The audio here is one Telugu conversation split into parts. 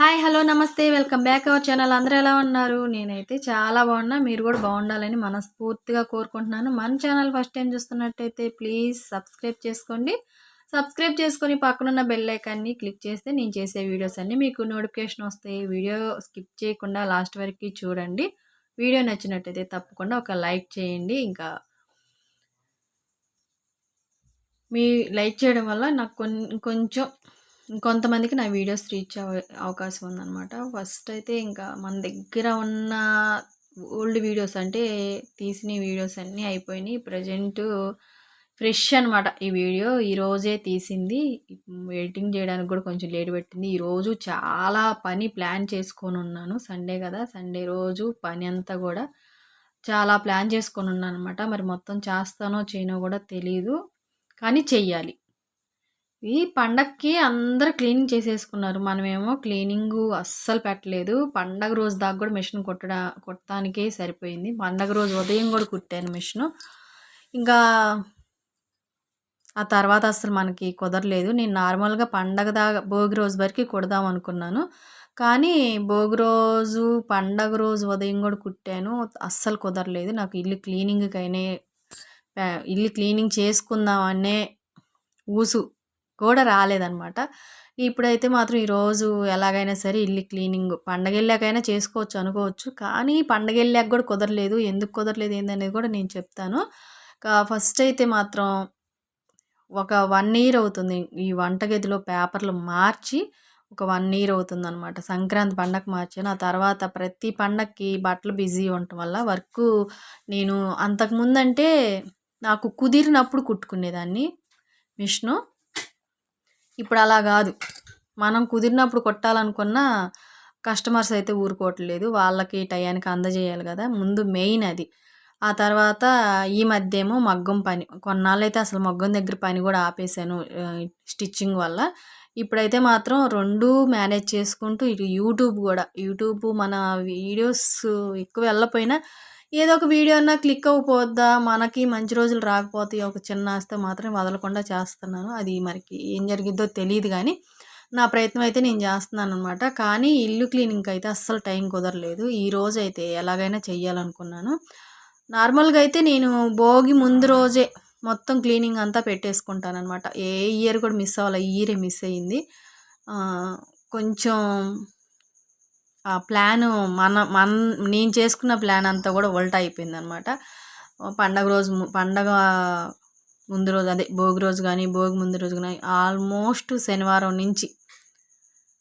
హాయ్ హలో నమస్తే వెల్కమ్ బ్యాక్ అవర్ ఛానల్. అందరూ ఎలా ఉన్నారు? నేనైతే చాలా బాగున్నా. మీరు కూడా బాగుండాలని మనస్ఫూర్తిగా కోరుకుంటున్నాను. మన ఛానల్ ఫస్ట్ టైం చూస్తున్నట్టయితే ప్లీజ్ సబ్స్క్రైబ్ చేసుకోండి. సబ్స్క్రైబ్ చేసుకొని పక్కనున్న బెల్ ఐకాన్ని క్లిక్ చేస్తే నేను చేసే వీడియోస్ అన్నీ మీకు నోటిఫికేషన్ వస్తాయి వీడియో స్కిప్ చేయకుండా లాస్ట్ వరకు చూడండి. వీడియో నచ్చినట్టయితే తప్పకుండా ఒక లైక్ చేయండి. ఇంకా మీ లైక్ చేయడం వల్ల నాకు కొంచెం కొంతమందికి నా వీడియోస్ రీచ్ అవకాశం ఉందన్నమాట. ఫస్ట్ అయితే ఇంకా మన దగ్గర ఉన్న ఓల్డ్ వీడియోస్ అంటే తీసిన వీడియోస్ అన్నీ అయిపోయినాయి. ప్రజెంట్ ఫ్రెష్ అనమాట ఈ వీడియో. ఈరోజే తీసింది. ఎడిటింగ్ చేయడానికి కూడా కొంచెం లేట్ పెట్టింది. ఈరోజు చాలా పని ప్లాన్ చేసుకొని ఉన్నాను. సండే కదా. సండే రోజు పని అంతా కూడా చాలా ప్లాన్ చేసుకొని ఉన్నాను అనమాట మరి మొత్తం చేస్తానో చేయనో కూడా తెలీదు. కానీ చెయ్యాలి. ఈ పండక్కి అందరూ క్లీనింగ్ చేసేసుకున్నారు. మనమేమో క్లీనింగ్ అస్సలు పెట్టలేదు. పండగ రోజు దాకా కూడా మిషన్ కుట్టడా కొట్టడానికే సరిపోయింది. పండగ రోజు ఉదయం కూడా కుట్టాను మిషను. ఇంకా ఆ తర్వాత అసలు మనకి కుదరలేదు. నేను నార్మల్గా పండగ దాకా భోగి రోజు వరకు కుడదాం అనుకున్నాను. కానీ భోగి రోజు పండగ రోజు ఉదయం కూడా కుట్టాను. అస్సలు కుదరలేదు. నాకు ఇల్లు క్లీనింగ్కైనా ఇల్లు క్లీనింగ్ చేసుకుందాం అనే ఊసు. కూడా రాలేదనమాట. ఇప్పుడైతే మాత్రం ఈరోజు ఎలాగైనా సరే ఇల్లు క్లీనింగ్ పండగ వెళ్ళాకైనా చేసుకోవచ్చు అనుకోవచ్చు. కానీ పండగ వెళ్ళాక కూడా కుదరలేదు. ఎందుకు కుదరలేదు ఏందనేది కూడా నేను చెప్తాను. ఫస్ట్ అయితే మాత్రం ఒక వన్ ఇయర్ అవుతుంది. ఈ వంటగదిలో పేపర్లు మార్చి ఒక వన్ ఇయర్ అవుతుంది అనమాట సంక్రాంతి పండగ మార్చాను. ఆ తర్వాత ప్రతి పండగకి బట్టలు బిజీ ఉండటం వల్ల వర్క్ నేను అంతకుముందంటే నాకు కుదిరినప్పుడు కుట్టుకునేదాన్ని. మిషను ఇప్పుడు అలా కాదు. మనం కుదిరినప్పుడు కొట్టాలనుకున్న కస్టమర్స్ అయితే ఊరుకోవట్లేదు. వాళ్ళకి టయానికి అందజేయాలి కదా. ముందు మెయిన్ అది. ఆ తర్వాత ఈ మధ్య ఏమో మగ్గం పని. కొన్నాళ్ళైతే అసలు మగ్గం దగ్గర పని కూడా ఆపేసాను స్టిచ్చింగ్ వల్ల. ఇప్పుడైతే మాత్రం రెండు మేనేజ్ చేసుకుంటూ ఇటు యూట్యూబ్ కూడా. యూట్యూబ్ మన వీడియోస్ ఎక్కువ వెళ్ళపోయినా ఏదో ఒక వీడియో అన్నా క్లిక్ అవ్వపోద్దా మనకి మంచి రోజులు రాకపోతాయి. ఒక చిన్న ఆస్తి మాత్రం వదలకుండా చేస్తున్నాను. అది మనకి ఏం జరిగిద్దో తెలియదు కానీ నా ప్రయత్నం అయితే నేను చేస్తున్నాను అనమాట కానీ ఇల్లు క్లీనింగ్ అయితే అస్సలు టైం కుదరలేదు. ఈ రోజు అయితే ఎలాగైనా చెయ్యాలనుకున్నాను. నార్మల్గా అయితే నేను భోగి ముందు రోజే మొత్తం క్లీనింగ్ అంతా పెట్టేసుకుంటాను అనమాట ఏ ఇయర్ కూడా మిస్ అవ్వాలి? ఈ ఇయరే మిస్ అయ్యింది. కొంచెం ఆ ప్లాను మన మన నేను చేసుకున్న ప్లాన్ అంతా కూడా ఉల్టా అయిపోయింది అనమాట పండగ రోజు పండగ ముందు రోజు అదే భోగి రోజు కానీ భోగి ముందు రోజు కానీ ఆల్మోస్ట్ శనివారం నుంచి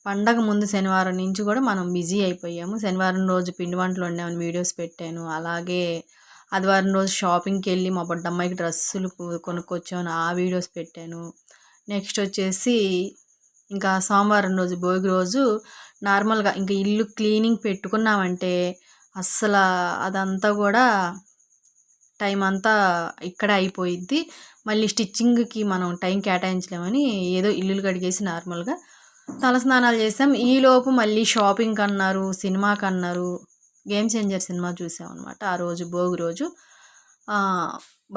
పండగ ముందు శనివారం నుంచి కూడా మనం బిజీ అయిపోయాము. శనివారం రోజు పిండి వంటలు వండామని వీడియోస్ పెట్టాను. అలాగే ఆదివారం రోజు షాపింగ్కి వెళ్ళి మా బొడ్డమ్మాయికి డ్రెస్సులు కొనుక్కొచ్చాను ఆ వీడియోస్ పెట్టాను. నెక్స్ట్ వచ్చేసి ఇంకా సోమవారం రోజు భోగి రోజు నార్మల్గా ఇంకా ఇల్లు క్లీనింగ్ పెట్టుకున్నామంటే అస్సలు అదంతా కూడా టైం అంతా ఇక్కడ అయిపోయిద్ది. మళ్ళీ స్టిచ్చింగ్కి మనం టైం కేటాయించలేమని ఏదో ఇల్లులు కడిగేసి నార్మల్గా తలస్నానాలు చేసాం. ఈలోపు మళ్ళీ షాపింగ్ అన్నారు సినిమాకి అన్నారు గేమ్ చేంజర్ సినిమా చూసామన్నమాట ఆ రోజు భోగి రోజు.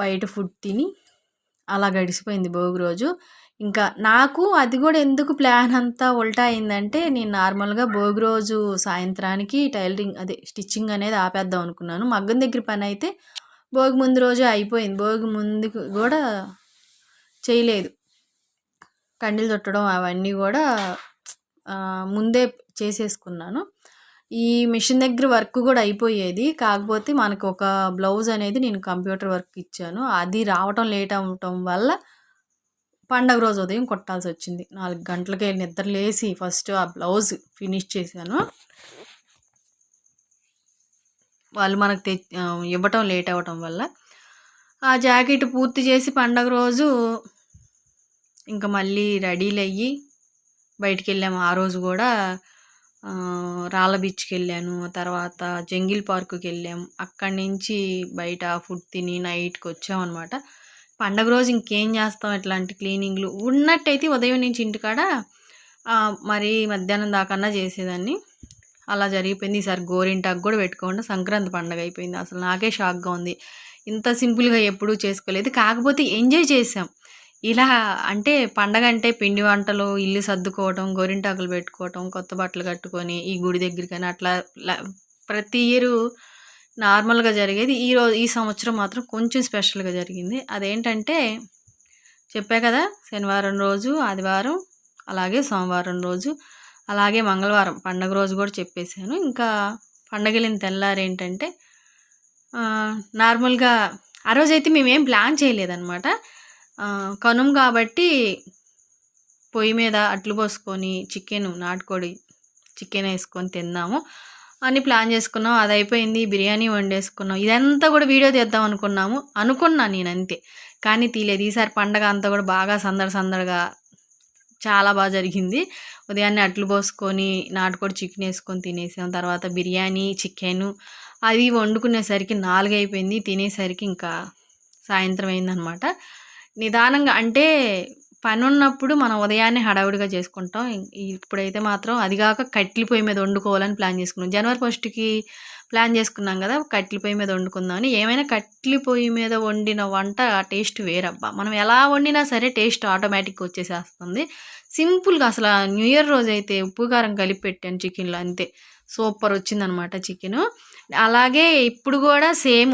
బయట ఫుడ్ తిని అలా గడిచిపోయింది భోగి రోజు. ఇంకా నాకు అది కూడా ఎందుకు ప్లాన్ అంతా ఉల్టా అయిందంటే నేను నార్మల్గా భోగి రోజు సాయంత్రానికి టైలరింగ్ అదే స్టిచ్చింగ్ అనేది ఆపేద్దాం అనుకున్నాను. మగ్గం దగ్గర పని అయితే భోగి ముందు రోజు అయిపోయింది. భోగి ముందుకు కూడా చేయలేదు. కండీలు చుట్టడం అవన్నీ కూడా ముందే చేసేసుకున్నాను. ఈ మిషన్ దగ్గర వర్క్ కూడా అయిపోయేది. కాకపోతే మనకు ఒక బ్లౌజ్ అనేది నేను కంప్యూటర్ వర్క్ ఇచ్చాను. అది రావటం లేట్ అవ్వటం వల్ల పండగ రోజు ఉదయం కొట్టాల్సి వచ్చింది నాలుగు గంటలకే నిద్ర లేసి ఫస్ట్ ఆ బ్లౌజ్ ఫినిష్ చేశాను. వాళ్ళు మనకు తె ఇవ్వటం లేట్ అవ్వటం వల్ల ఆ జాకెట్ పూర్తి చేసి పండగ రోజు ఇంకా మళ్ళీ రెడీలు అయ్యి బయటికి వెళ్ళాము ఆ రోజు కూడా రాళ్ళ బీచ్కి వెళ్ళాను తర్వాత జంగిల్ పార్కుకి వెళ్ళాము అక్కడి నుంచి బయట ఫుడ్ తిని నైట్కి వచ్చామన్నమాట పండగ రోజు ఇంకేం చేస్తాం ఇట్లాంటి క్లీనింగ్లు? ఉన్నట్టయితే ఉదయం నుంచి ఇంటికాడ మరి మధ్యాహ్నం దాకన్నా చేసేదాన్ని. అలా జరిగిపోయింది. ఈసారి గోరింటాకు కూడా పెట్టుకోకుండా సంక్రాంతి పండగ అయిపోయింది. అసలు నాకే షాక్గా ఉంది. ఇంత సింపుల్గా ఎప్పుడూ చేసుకోలేదు. కాకపోతే ఎంజాయ్ చేసాం ఇలా అంటే పండగ అంటే పిండి వంటలు ఇల్లు సర్దుకోవటం గోరింటాకులు పెట్టుకోవటం కొత్త బట్టలు కట్టుకొని ఈ గుడి దగ్గరికైనా అట్లా ప్రతి ఇయరు నార్మల్గా జరిగేది. ఈ రోజు ఈ సంవత్సరం మాత్రం కొంచెం స్పెషల్గా జరిగింది. అదేంటంటే చెప్పా కదా శనివారం రోజు ఆదివారం అలాగే సోమవారం రోజు అలాగే మంగళవారం పండగ రోజు కూడా చెప్పేశాను. ఇంకా పండగ వెళ్ళిన తెల్లారు ఏంటంటే నార్మల్గా ఆ రోజైతే మేమేం ప్లాన్ చేయలేదన్నమాట. కనుం కనుమ కాబట్టి పొయ్యి మీద అట్లు పోసుకొని చికెన్ నాటుకోడి చికెన్ వేసుకొని తిన్నాము. అని ప్లాన్ చేసుకున్నాం. అది అయిపోయింది. బిర్యానీ వండేసుకున్నాం. ఇదంతా కూడా వీడియో తీద్దాం అనుకున్నాము. అనుకున్నా నేను అంతే. కానీ తీలేదు. ఈసారి పండగ అంతా కూడా బాగా సందడి సందడిగా చాలా బాగా జరిగింది. ఉదయాన్నే అట్లు పోసుకొని నాటుకోడి చికెన్ వేసుకొని తినేసాం. తర్వాత బిర్యానీ చికెన్ అది వండుకునేసరికి నాలుగు అయిపోయింది. తినేసరికి ఇంకా సాయంత్రం అయిందనమాట. నిదానంగా అంటే పని ఉన్నప్పుడు మనం ఉదయాన్నే హడావుడిగా చేసుకుంటాం. ఇప్పుడైతే మాత్రం అది కాక కట్టెల పొయ్యి మీద వండుకోవాలని ప్లాన్ చేసుకున్నాం. జనవరి ఫస్ట్కి ప్లాన్ చేసుకున్నాం కదా కట్టెల పొయ్యి మీద వండుకుందామని. ఏమైనా కట్టెల పొయ్యి మీద వండిన వంట ఆ టేస్ట్ వేరబ్బా. మనం ఎలా వండినా సరే టేస్ట్ ఆటోమేటిక్గా వచ్చేసేస్తుంది. సింపుల్గా అసలు న్యూ ఇయర్ రోజు అయితే ఉప్పు కారం కలిపి పెట్టాను చికెన్లో అంతే. సూపర్ వచ్చిందనమాట చికెను. అలాగే ఇప్పుడు కూడా సేమ్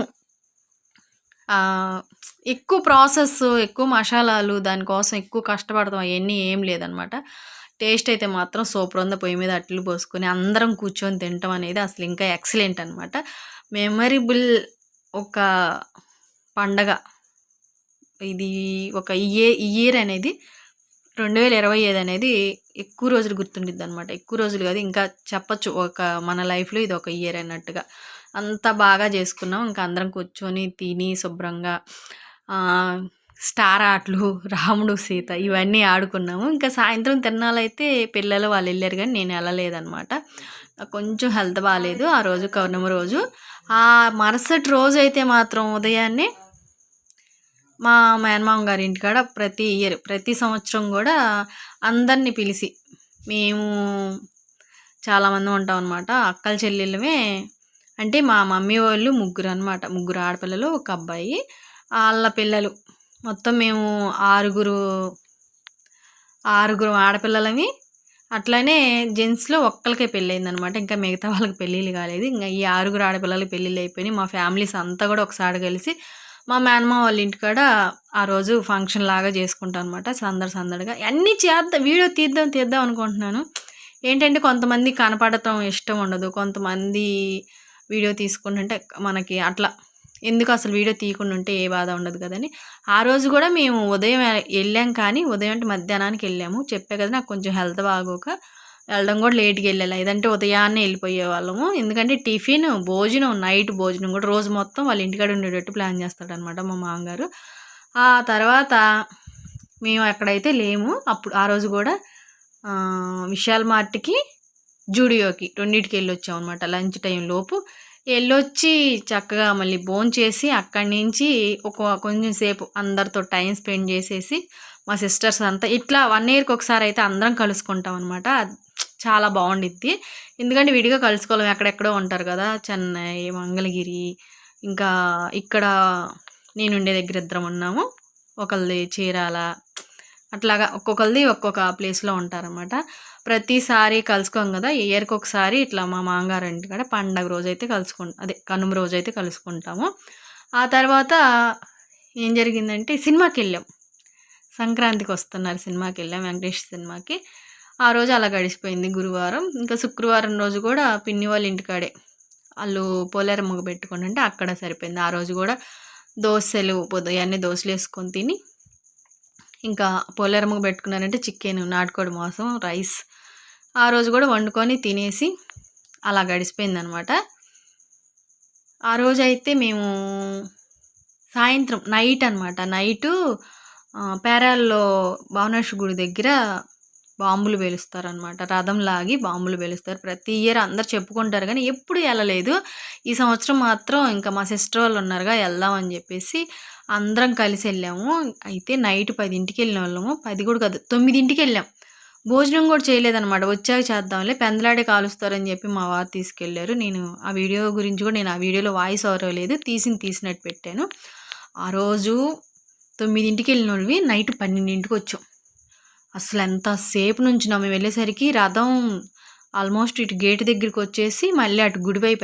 ఎక్కువ ప్రాసెస్ ఎక్కువ మసాలాలు దానికోసం ఎక్కువ కష్టపడతాం అవన్నీ ఏం లేదనమాట. టేస్ట్ అయితే మాత్రం సూపర్ ఉంది. పొయ్యి మీద అట్లు పోసుకొని అందరం కూర్చొని తినటం అనేది అసలు ఇంకా ఎక్సలెంట్ అనమాట మెమరబుల్ ఒక పండగ. ఇది ఒక ఇయర్ ఇయర్ అనేది రెండు వేల ఇరవై ఐదు అనేది ఎక్కువ రోజులు గుర్తుండిద్ది అనమాట ఎక్కువ రోజులు కాదు ఇంకా చెప్పచ్చు ఒక మన లైఫ్లో ఇది ఒక ఇయర్ అన్నట్టుగా. అంత బాగా చేసుకున్నాం. ఇంకా అందరం కూర్చొని తిని శుభ్రంగా స్టార్ ఆటలు రాముడు సీత ఇవన్నీ ఆడుకున్నాము. ఇంకా సాయంత్రం తిరణాలైతే పిల్లలు వాళ్ళు వెళ్ళారు కానీ నేను వెళ్ళలేదన్నమాట. కొంచెం హెల్త్ బాగాలేదు ఆ రోజు కౌర్ణమ రోజు. ఆ మరుసటి రోజు అయితే మాత్రం ఉదయాన్నే మా మేనమామ గారి ఇంటికాడ ప్రతి ఇయర్ ప్రతి సంవత్సరం కూడా అందరినీ పిలిచి మేము చాలామంది ఉంటాం అనమాట అక్కల చెల్లెళ్ళమే అంటే మా మమ్మీ వాళ్ళు ముగ్గురు అనమాట ముగ్గురు ఆడపిల్లలు ఒక అబ్బాయి వాళ్ళ పిల్లలు. మొత్తం మేము ఆరుగురు ఆరుగురు ఆడపిల్లలని అట్లానే జెంట్స్లో ఒక్కరికే పెళ్ళయింది అనమాట ఇంకా మిగతా వాళ్ళకి పెళ్ళిళ్ళు కాలేదు. ఇంకా ఈ ఆరుగురు ఆడపిల్లలకి పెళ్ళిళ్ళు అయిపోయినాయి. మా ఫ్యామిలీస్ అంతా కూడా ఒకసారి కలిసి మా మేనమ్మ వాళ్ళ ఇంటికాడ ఆ రోజు ఫంక్షన్ లాగా చేసుకుంటాం అనమాట సందడి సందడిగా. అన్నీ చేద్దాం వీడియో తీద్దాం తీద్దాం అనుకుంటున్నాను. ఏంటంటే కొంతమంది కనపడటం ఇష్టం ఉండదు. కొంతమంది వీడియో తీసుకుంటుంటే మనకి అట్లా ఎందుకు అసలు వీడియో తీయకుండా ఉంటే ఏ బాధ ఉండదు కదని. ఆ రోజు కూడా మేము ఉదయం వెళ్ళాం కానీ ఉదయం అంటే మధ్యాహ్నానికి వెళ్ళాము. చెప్పే కదా నాకు కొంచెం హెల్త్ బాగోక వెళ్ళడం కూడా లేట్కి వెళ్ళాలి. ఇదంటే ఉదయాన్నే వెళ్ళిపోయే వాళ్ళము. ఎందుకంటే టిఫిన్ భోజనం నైట్ భోజనం కూడా రోజు మొత్తం వాళ్ళ ఇంటికాడ ఉండేటట్టు ప్లాన్ చేస్తాడనమాట మా మామగారు. ఆ తర్వాత మేము ఎక్కడైతే లేము అప్పుడు ఆ రోజు కూడా విశాల్ మార్ట్కి జూడియోకి రెండింటికి వెళ్ళి వచ్చాం అనమాట లంచ్ టైం లోపు. వెళ్ళొచ్చి చక్కగా మళ్ళీ భోంచేసి చేసి అక్కడి నుంచి ఒక కొంచెం సేపు అందరితో టైం స్పెండ్ చేసేసి మా సిస్టర్స్ అంతా ఇట్లా వన్ ఇయర్కి ఒకసారి అయితే అందరం కలుసుకుంటాం అనమాట చాలా బాగుండిద్ది. ఎందుకంటే విడిగా కలుసుకోలేం ఎక్కడెక్కడో ఉంటారు కదా చెన్నై మంగళగిరి ఇంకా ఇక్కడ నేను ఉండే దగ్గర ఇద్దరం ఉన్నాము. ఒకళ్ళది చీరాల అట్లాగా ఒక్కొక్కరిది ఒక్కొక్క ప్లేస్లో ఉంటారన్నమాట. ప్రతిసారి కలుసుకోం కదా ఇయర్కి ఒకసారి ఇట్లా మా మామగారు ఇంటికాడ పండగ రోజు అయితే కలుసుకుంటాం అదే కనుమ రోజు అయితే కలుసుకుంటాము. ఆ తర్వాత ఏం జరిగిందంటే సినిమాకి వెళ్ళాం సంక్రాంతికి వస్తున్నారు సినిమాకి వెళ్ళాం వెంకటేష్ సినిమాకి. ఆ రోజు అలా గడిచిపోయింది గురువారం. ఇంకా శుక్రవారం రోజు కూడా పిన్ని వాళ్ళ ఇంటికాడే వాళ్ళు పోలేరమ్మకు పెట్టుకుని అంటే అక్కడ సరిపోయింది. ఆ రోజు కూడా దోశలు ఉదయాన్నే దోశలు వేసుకొని తిని ఇంకా పోలేరమ్మకు పెట్టుకున్నారంటే చికెన్ నాటుకోడి మాంసం రైస్ ఆ రోజు కూడా వండుకొని తినేసి అలా గడిచిపోయింది అనమాట ఆ రోజు అయితే మేము సాయంత్రం నైట్ అనమాట. నైటు పేరాల్లో భువనేశ్వర గుడి దగ్గర బాంబులు పేలుస్తారనమాట. రథం లాగి బాంబులు పేలుస్తారు. ప్రతి ఇయర్ అందరు చెప్పుకుంటారు కానీ ఎప్పుడు వెళ్ళలేదు ఈ సంవత్సరం మాత్రం ఇంకా మా సిస్టర్ వాళ్ళు ఉన్నారుగా వెళ్దాం అని చెప్పేసి అందరం కలిసి వెళ్ళాము. అయితే నైట్ పదింటికి వెళ్ళిన వాళ్ళము. పది కూడా కాదు తొమ్మిదింటికి వెళ్ళాం. భోజనం కూడా చేయలేదన్నమాట. వచ్చాక చేద్దాంలే పెందలాడే కాలుస్తారని చెప్పి మా వారు తీసుకెళ్ళారు నేను ఆ వీడియో గురించి కూడా నేను ఆ వీడియోలో వాయిస్ ఓవర్ లేదు తీసిన తీసినట్టు పెట్టాను. ఆ రోజు తొమ్మిదింటికి వెళ్ళిన వాళ్ళవి నైట్ పన్నెండింటికి వచ్చాం. అసలు ఎంతసేపు నుంచి మేము వెళ్ళేసరికి రథం ఆల్మోస్ట్ ఇటు గేట్ దగ్గరికి వచ్చేసి మళ్ళీ అటు గుడి వైపు